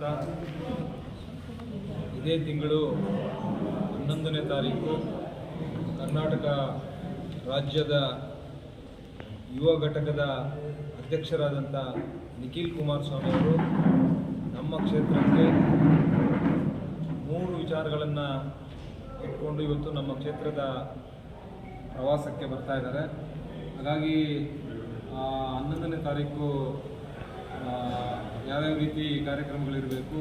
ಹೇಳ್ತಾ ಇದೇ ತಿಂಗಳು ಹನ್ನೊಂದನೇ ತಾರೀಕು ಕರ್ನಾಟಕ ರಾಜ್ಯದ ಯುವ ಘಟಕದ ಅಧ್ಯಕ್ಷರಾದಂಥ ನಿಖಿಲ್ ಕುಮಾರಸ್ವಾಮಿ ಅವರು ನಮ್ಮ ಕ್ಷೇತ್ರಕ್ಕೆ ಮೂರು ವಿಚಾರಗಳನ್ನು ಇಟ್ಕೊಂಡು ಇವತ್ತು ನಮ್ಮ ಕ್ಷೇತ್ರದ ಪ್ರವಾಸಕ್ಕೆ ಬರ್ತಾ ಇದ್ದಾರೆ. ಹಾಗಾಗಿ ಹನ್ನೊಂದನೇ ತಾರೀಕು ಯಾವ್ಯಾವ ರೀತಿ ಕಾರ್ಯಕ್ರಮಗಳಿರಬೇಕು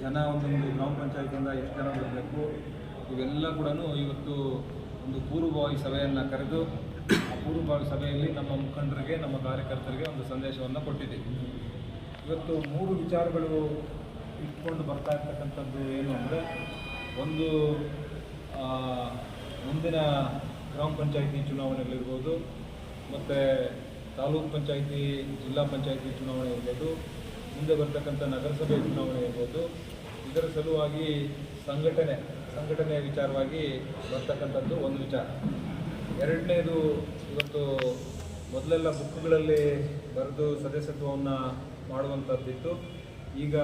ಜನ ಒಂದೊಂದು ಗ್ರಾಮ ಪಂಚಾಯತಿಯಿಂದ ಎಷ್ಟು ಜನ ಬರಬೇಕು, ಇವೆಲ್ಲ ಕೂಡ ಇವತ್ತು ಒಂದು ಪೂರ್ವಭಾವಿ ಸಭೆಯನ್ನು ಕರೆದು, ಆ ಪೂರ್ವಭಾವಿ ಸಭೆಯಲ್ಲಿ ನಮ್ಮ ಮುಖಂಡರಿಗೆ, ನಮ್ಮ ಕಾರ್ಯಕರ್ತರಿಗೆ ಒಂದು ಸಂದೇಶವನ್ನು ಕೊಟ್ಟಿದ್ದೀವಿ. ಇವತ್ತು ಮೂರು ವಿಚಾರಗಳು ಇಟ್ಕೊಂಡು ಬರ್ತಾ ಇರ್ತಕ್ಕಂಥದ್ದು ಏನು ಅಂದರೆ, ಒಂದು ಮುಂದಿನ ಗ್ರಾಮ ಪಂಚಾಯಿತಿ ಚುನಾವಣೆಗಳಿರ್ಬೋದು, ಮತ್ತು ತಾಲೂಕು ಪಂಚಾಯಿತಿ, ಜಿಲ್ಲಾ ಪಂಚಾಯಿತಿ ಚುನಾವಣೆ ಇರ್ಬೋದು ಮುಂದೆ ಬರ್ತಕ್ಕಂಥ ನಗರಸಭೆ ಚುನಾವಣೆ ಇರ್ಬೋದು, ಇದರ ಸಲುವಾಗಿ ಸಂಘಟನೆ, ಸಂಘಟನೆಯ ವಿಚಾರವಾಗಿ ಬರ್ತಕ್ಕಂಥದ್ದು ಒಂದು ವಿಚಾರ. ಎರಡನೇದು, ಇವತ್ತು ಮೊದಲೆಲ್ಲ ಬುಕ್ಗಳಲ್ಲಿ ಬರೆದು ಸದಸ್ಯತ್ವವನ್ನು ಮಾಡುವಂಥದ್ದಿತ್ತು. ಈಗ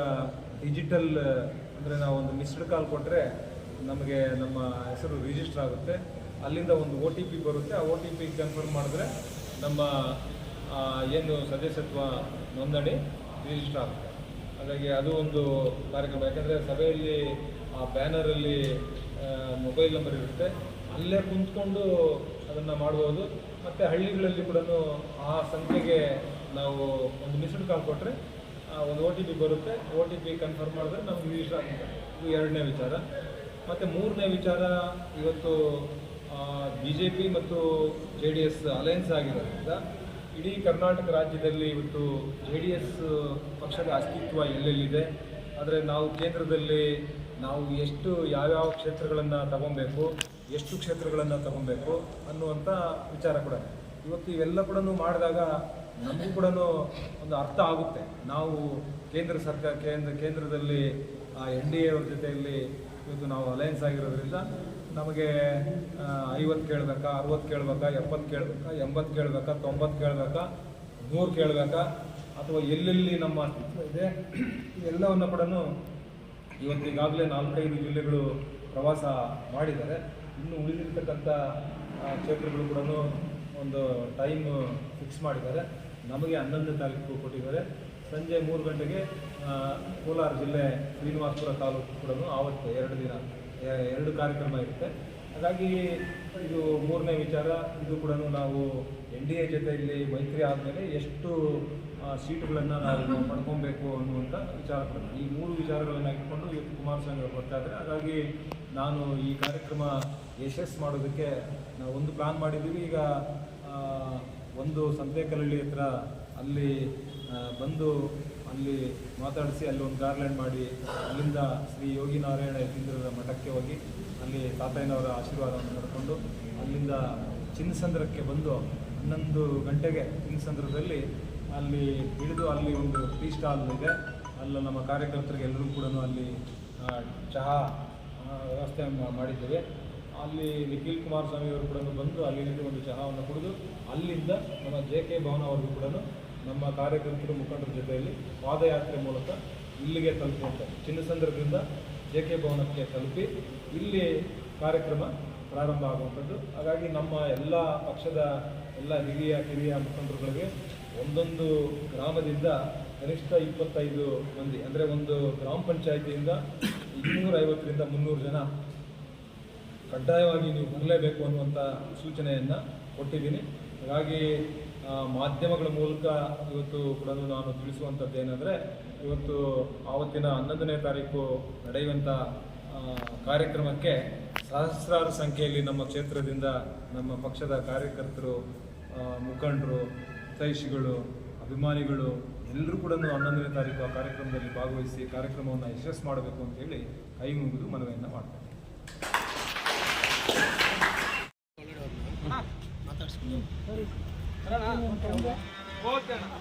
ಡಿಜಿಟಲ್, ಅಂದರೆ ನಾವು ಒಂದು ಮಿಸ್ಡ್ ಕಾಲ್ ಕೊಟ್ಟರೆ ನಮಗೆ ನಮ್ಮ ಹೆಸರು ರಿಜಿಸ್ಟರ್ ಆಗುತ್ತೆ. ಅಲ್ಲಿಂದ ಒಂದು ಒ ಟಿ ಪಿ ಬರುತ್ತೆ. ಆ ಒ ಟಿ ಪಿ ಕನ್ಫರ್ಮ್ ಮಾಡಿದ್ರೆ ನಮ್ಮ ಏನು ಸದಸ್ಯತ್ವ ನೋಂದಣಿ ರಿಜಿಸ್ಟರ್ ಆಗುತ್ತೆ ಹಾಗಾಗಿ ಅದು ಒಂದು ಕಾರ್ಯಕ್ರಮ. ಯಾಕಂದರೆ ಸಭೆಯಲ್ಲಿ ಆ ಬ್ಯಾನರಲ್ಲಿ ಮೊಬೈಲ್ ನಂಬರ್ ಇರುತ್ತೆ. ಅಲ್ಲೇ ಕುಂತ್ಕೊಂಡು ಅದನ್ನು ಮಾಡ್ಬೋದು. ಮತ್ತು ಹಳ್ಳಿಗಳಲ್ಲಿ ಕೂಡ ಆ ಸಂಖ್ಯೆಗೆ ನಾವು ಒಂದು ಮಿಸ್ಡ್ ಕಾಲ್ ಕೊಟ್ಟರೆ ಒಂದು ಒ ಟಿ ಪಿ ಬರುತ್ತೆ. ಒ ಟಿ ಪಿ ಕನ್ಫರ್ಮ್ ಮಾಡಿದ್ರೆ ನಮ್ಗೆ ಇಷ್ಟ ಆಗುತ್ತೆ ಇದು ಎರಡನೇ ವಿಚಾರ. ಮತ್ತು ಮೂರನೇ ವಿಚಾರ, ಇವತ್ತು ಬಿ ಜೆ ಪಿ ಮತ್ತು ಜೆ ಡಿ ಎಸ್ ಅಲಯನ್ಸ್ ಆಗಿರೋದ್ರಿಂದ ಇಡೀ ಕರ್ನಾಟಕ ರಾಜ್ಯದಲ್ಲಿ ಇವತ್ತು ಜೆ ಡಿ ಎಸ್ ಪಕ್ಷದ ಅಸ್ತಿತ್ವ ಎಲ್ಲೆಲ್ಲಿದೆ ಆದರೆ ನಾವು ಕೇಂದ್ರದಲ್ಲಿ ನಾವು ಎಷ್ಟು ಯಾವ್ಯಾವ ಕ್ಷೇತ್ರಗಳನ್ನು ತಗೊಬೇಕು, ಎಷ್ಟು ಕ್ಷೇತ್ರಗಳನ್ನು ತಗೊಬೇಕು ಅನ್ನುವಂಥ ವಿಚಾರ ಕೂಡ. ಇವತ್ತು ಇವೆಲ್ಲ ಕೂಡ ಮಾಡಿದಾಗ ನಮಗೂ ಕೂಡ ಒಂದು ಅರ್ಥ ಆಗುತ್ತೆ ನಾವು ಕೇಂದ್ರ ಸರ್ಕಾರ, ಕೇಂದ್ರ, ಕೇಂದ್ರದಲ್ಲಿ ಎನ್ ಡಿ ಎ ಅವ್ರ ಜೊತೆಯಲ್ಲಿ ಇವತ್ತು ನಾವು ಅಲಯನ್ಸ್ ಆಗಿರೋದ್ರಿಂದ ನಮಗೆ ಐವತ್ತು ಕೇಳಬೇಕಾ, ಅರವತ್ತು ಕೇಳಬೇಕಾ, ಎಪ್ಪತ್ತು ಕೇಳಬೇಕಾ, ಎಂಬತ್ತು ಕೇಳಬೇಕಾ, ತೊಂಬತ್ತು ಕೇಳಬೇಕಾ, ನೂರು ಕೇಳಬೇಕಾ, ಅಥವಾ ಎಲ್ಲೆಲ್ಲಿ ನಮ್ಮ ಅಸ್ತಿತ್ವ ಇದೆ, ಎಲ್ಲವನ್ನು ಕೂಡ ಇವತ್ತಿಗಾಗಲೇ ನಾಲ್ಕೈದು ಜಿಲ್ಲೆಗಳು ಪ್ರವಾಸ ಮಾಡಿದ್ದಾರೆ. ಇನ್ನು ಉಳಿದಿರ್ತಕ್ಕಂಥ ಕ್ಷೇತ್ರಗಳು ಕೂಡ ಒಂದು ಟೈಮ್ ಫಿಕ್ಸ್ ಮಾಡಿದ್ದಾರೆ. ನಮಗೆ ಹನ್ನೊಂದನೇ ತಾರೀಕು ಕೊಟ್ಟಿದ್ದಾರೆ. ಸಂಜೆ ಮೂರು ಗಂಟೆಗೆ ಕೋಲಾರ ಜಿಲ್ಲೆ ಶ್ರೀನಿವಾಸಪುರ ತಾಲೂಕು ಕೂಡ ಆವತ್ತು ಎರಡು ದಿನ ಎರಡು ಕಾರ್ಯಕ್ರಮ ಇರುತ್ತೆ. ಹಾಗಾಗಿ ಇದು ಮೂರನೇ ವಿಚಾರ. ಇದು ಕೂಡ ನಾವು ಎನ್ ಡಿ ಎ ಜೊತೆಯಲ್ಲಿ ಮೈತ್ರಿ ಆದಮೇಲೆ ಎಷ್ಟು ಸೀಟುಗಳನ್ನು ನಾವು ಪಡ್ಕೊಬೇಕು ಅನ್ನುವಂಥ ವಿಚಾರ ಈ ಮೂರು ವಿಚಾರಗಳನ್ನು ಇಟ್ಕೊಂಡು ಇವತ್ತು ಕುಮಾರಸ್ವಾಮಿ ಅವರು ಬರ್ತಾ ಇದ್ದಾರೆ. ಹಾಗಾಗಿ ನಾನು ಈ ಕಾರ್ಯಕ್ರಮ ಯಶಸ್ಸು ಮಾಡೋದಕ್ಕೆ ನಾವು ಒಂದು ಪ್ಲಾನ್ ಮಾಡಿದ್ದೀವಿ. ಈಗ ಒಂದು ಸಂತೆಕಲ್ಲಿ ಹತ್ರ ಅಲ್ಲಿ ಬಂದು ಅಲ್ಲಿ ಮಾತಾಡಿಸಿ, ಅಲ್ಲಿ ಒಂದು ಗಾರ್ಲ್ಯಾಂಡ್ ಮಾಡಿ, ಅಲ್ಲಿಂದ ಶ್ರೀ ಯೋಗಿ ನಾರಾಯಣ ಯತೀಂದ್ರರ ಮಠಕ್ಕೆ ಹೋಗಿ, ಅಲ್ಲಿ ತಾತಯ್ಯನವರ ಆಶೀರ್ವಾದವನ್ನು ಪಡ್ಕೊಂಡು, ಅಲ್ಲಿಂದ ಚಿನ್ನಸಂದ್ರಕ್ಕೆ ಬಂದು ಹನ್ನೊಂದು ಗಂಟೆಗೆ ಚಿನ್ನಸಂದ್ರದಲ್ಲಿ ಅಲ್ಲಿ ಇಳಿದು ಅಲ್ಲಿ ಒಂದು ಟೀ ಸ್ಟಾಲ್ ಇದೆ. ಅಲ್ಲಿ ನಮ್ಮ ಕಾರ್ಯಕರ್ತರಿಗೆ ಎಲ್ಲರೂ ಕೂಡ ಅಲ್ಲಿ ಚಹಾ ವ್ಯವಸ್ಥೆ ಮಾಡಿದ್ದೇವೆ. ಅಲ್ಲಿ ನಿಖಿಲ್ ಕುಮಾರಸ್ವಾಮಿ ಅವರು ಕೂಡ ಬಂದು ಅಲ್ಲಿ ಒಂದು ಚಹಾವನ್ನು ಕುಡಿದು, ಅಲ್ಲಿಂದ ನಮ್ಮ ಜೆ ಕೆ ಭವನವರೆಗೂ ಕೂಡ ನಮ್ಮ ಕಾರ್ಯಕರ್ತರು ಮುಖಂಡರ ಜೊತೆಯಲ್ಲಿ ಪಾದಯಾತ್ರೆ ಮೂಲಕ ಇಲ್ಲಿಗೆ ತಲುಪುವಂತೆ ಚಿನ್ನಸಂದ್ರದಿಂದ ಜೆ ಕೆ ಭವನಕ್ಕೆ ತಲುಪಿ ಇಲ್ಲಿ ಕಾರ್ಯಕ್ರಮ ಪ್ರಾರಂಭ ಆಗುವಂಥದ್ದು. ಹಾಗಾಗಿ ನಮ್ಮ ಎಲ್ಲ ಪಕ್ಷದ ಎಲ್ಲ ಹಿರಿಯ, ಕಿರಿಯ ಮುಖಂಡರುಗಳಿಗೆ ಒಂದೊಂದು ಗ್ರಾಮದಿಂದ ಕನಿಷ್ಠ ಇಪ್ಪತ್ತೈದು ಮಂದಿ, ಅಂದರೆ ಒಂದು ಗ್ರಾಮ ಪಂಚಾಯಿತಿಯಿಂದ ಇನ್ನೂರೈವತ್ತರಿಂದ ಮುನ್ನೂರು ಜನ ಕಡ್ಡಾಯವಾಗಿ ನೀವು ಬರಲೇಬೇಕು ಅನ್ನುವಂಥ ಸೂಚನೆಯನ್ನು ಕೊಟ್ಟಿದ್ದೀನಿ. ಹಾಗಾಗಿ ಮಾಧ್ಯಮಗಳ ಮೂಲಕ ಇವತ್ತು ಕೂಡ ನಾನು ತಿಳಿಸುವಂಥದ್ದು ಏನಂದರೆ, ಇವತ್ತು ಆವತ್ತಿನ ಹನ್ನೊಂದನೇ ತಾರೀಕು ನಡೆಯುವಂಥ ಕಾರ್ಯಕ್ರಮಕ್ಕೆ ಸಹಸ್ರಾರು ಸಂಖ್ಯೆಯಲ್ಲಿ ನಮ್ಮ ಕ್ಷೇತ್ರದಿಂದ ನಮ್ಮ ಪಕ್ಷದ ಕಾರ್ಯಕರ್ತರು ಮುಖಂಡರು ಸೈಷಿಗಳು ಅಭಿಮಾನಿಗಳು ಎಲ್ಲರೂ ಕೂಡ ಹನ್ನೊಂದನೇ ತಾರೀಕು ಆ ಕಾರ್ಯಕ್ರಮದಲ್ಲಿ ಭಾಗವಹಿಸಿ ಕಾರ್ಯಕ್ರಮವನ್ನು ಯಶಸ್ಸು ಮಾಡಬೇಕು ಅಂತೇಳಿ ಕೈ ಮುಗಿದು ಮನವಿಯನ್ನು ಮಾಡ್ತಾರೆ ஓகேண்ணா